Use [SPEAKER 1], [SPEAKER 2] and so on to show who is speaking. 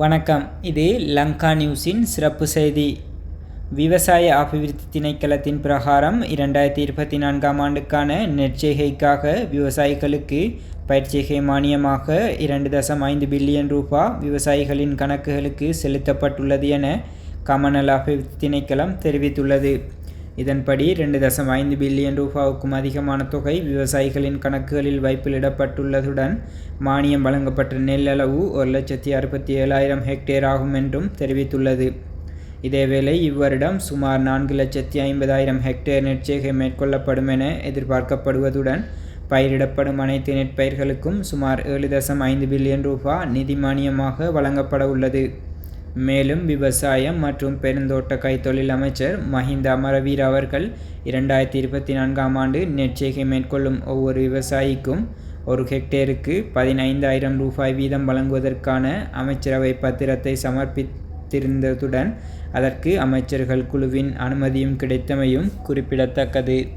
[SPEAKER 1] வணக்கம். இது லங்கா நியூஸின் சிறப்பு செய்தி. விவசாய அபிவிருத்தி திணைக்களத்தின் பிரகாரம் இரண்டாயிரத்தி இருபத்தி நான்காம் ஆண்டுக்கான நெற்செய்கைக்காக விவசாயிகளுக்கு பயிற்சிகை மானியமாக இரண்டு தசம் ஐந்து பில்லியன் ரூபா விவசாயிகளின் கணக்குகளுக்கு செலுத்தப்பட்டுள்ளது என கமநல அபிவிருத்தி திணைக்களம் தெரிவித்துள்ளது. இதன்படி ரெண்டு தசம் ஐந்து பில்லியன் ரூபாவுக்கும் அதிகமான தொகை விவசாயிகளின் கணக்குகளில் வைப்பிலிடப்பட்டுள்ளதுடன் மானியம் வழங்கப்பட்ட நெல் அளவு ஒரு லட்சத்தி அறுபத்தி ஏழாயிரம் ஹெக்டேர் ஆகும் என்றும் தெரிவித்துள்ளது. இதேவேளை இவ்வருடம் சுமார் நான்கு லட்சத்தி ஐம்பதாயிரம் ஹெக்டேர் நெற்சேகை மேற்கொள்ளப்படும் என எதிர்பார்க்கப்படுவதுடன் பயிரிடப்படும் அனைத்து நெற்பயிர்களுக்கும் சுமார் ஏழு தசம் ஐந்து பில்லியன் ரூபா நிதி மானியமாக வழங்கப்பட உள்ளது. மேலும் விவசாயம் மற்றும் பெருந்தோட்ட கைத்தொழில் அமைச்சர் மஹிந்த அமரவீர் அவர்கள் இரண்டாயிரத்தி இருபத்தி நான்காம் ஆண்டு நெற்செய்கை மேற்கொள்ளும் ஒவ்வொரு விவசாயிக்கும் ஒரு ஹெக்டேருக்கு பதினைந்தாயிரம் ரூபாய் வீதம் வழங்குவதற்கான அமைச்சரவை பத்திரத்தை சமர்ப்பித்திருந்ததுடன் அதற்கு அமைச்சர்கள் குழுவின் அனுமதியும் கிடைத்தமையும் குறிப்பிடத்தக்கது.